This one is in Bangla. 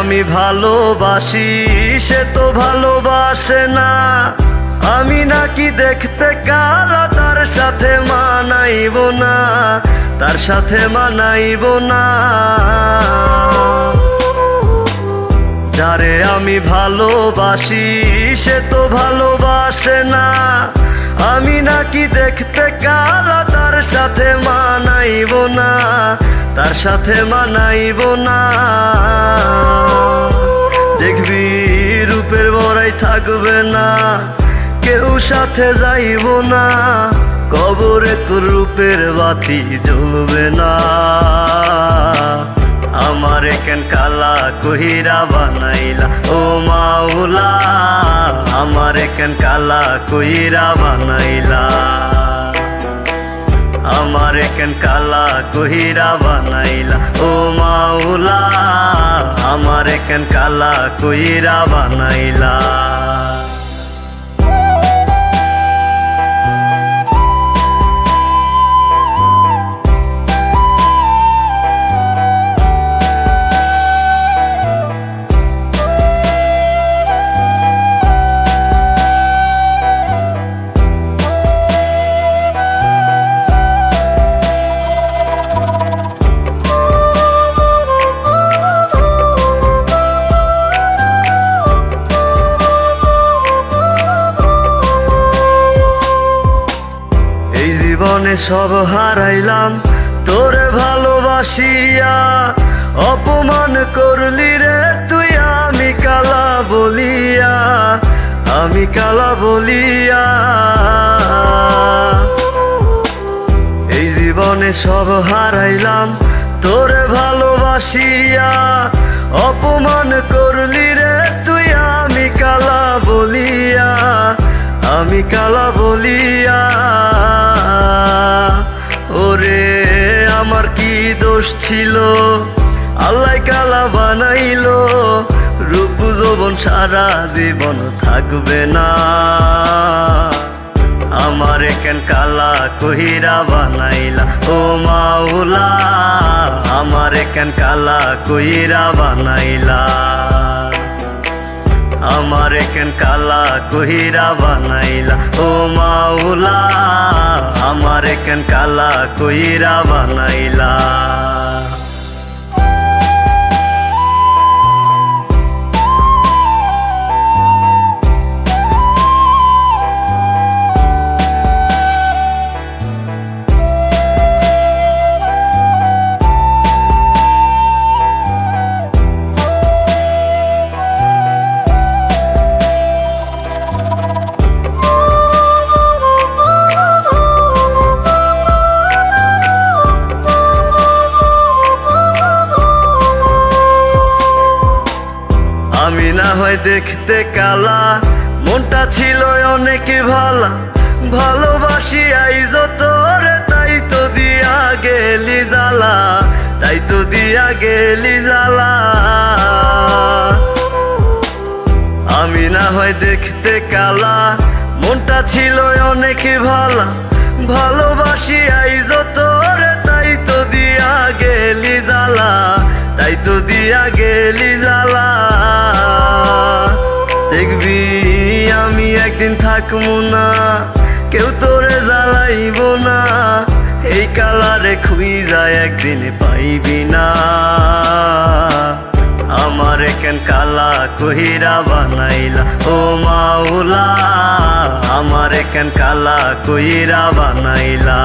আমি ভালোবাসি, সে তো ভালোবাসে না। আমি নাকি দেখতে কালা, তার সাথে মানাইব না, তার সাথে মানাইব না। যারে আমি ভালোবাসি, সে তো ভালোবাসে না। আমি নাকি দেখতে কালা, তার সাথে মানাইব না, তার সাথে মানাইব না। দেখবি রূপের বড়াই থাকবে না। কেউ সাথে যাইব না, কবরে তোর রূপের বাতি জ্বলবে না। আমার কেন কালা কহিরা বানাইলা? ও মাওলা, আমার কেন কালা কহিরা বানাইলা? আমার কেন কালা কহিরা বানাইলা। ও মাওলা আমার কেন কালা কহিরা বানাইলা। জীবনে সব হারাইলাম। তোরে ভালোবাসিয়া অপমান করলি রে তুই, আমি কালা বলিয়া, আমি কালা বলিয়া। এই জীবনে সব হারাইলাম। তোরে ভালোবাসিয়া অপমান করলি রে দোষ ছিল। আল্লাহ কালা বানাইল। রূপ যৌবন সারা জীবন থাকবে না। আমার কেন কালা কহিরা বানাইলা? ও মাওলা, আমার কেন কালা কহিরা বানাইলা? আমার কেন কালা কহিরা বানাইলা? ও মাউলা আমার কেন কালা কহিরা বানাইলা? হয় দেখতে কালা। মনটা ছিল অনেক ভালা। ভালোবাসি আইজ তোরে, তাই তো দিয়া গেলি জ্বালা। তাই তো দিয়া গেলি জ্বালা। আমি না হয় দেখতে কালা। মনটা ছিল অনেক ভালা। ভালোবাসি আইজ তোরে, তাই তো দিয়া গেলি জ্বালা। তাই তো দিয়া গেলি জ্বালা। একদিন থাকব না, কেউ তোরে জ্বালাইব না। এই কালারে খুই যায় একদিন পাইবি না। আমার কেন কালা কহিরা বানাইলা, ও মাওলা। আমার কেন কালা কহিরা বানাইলা।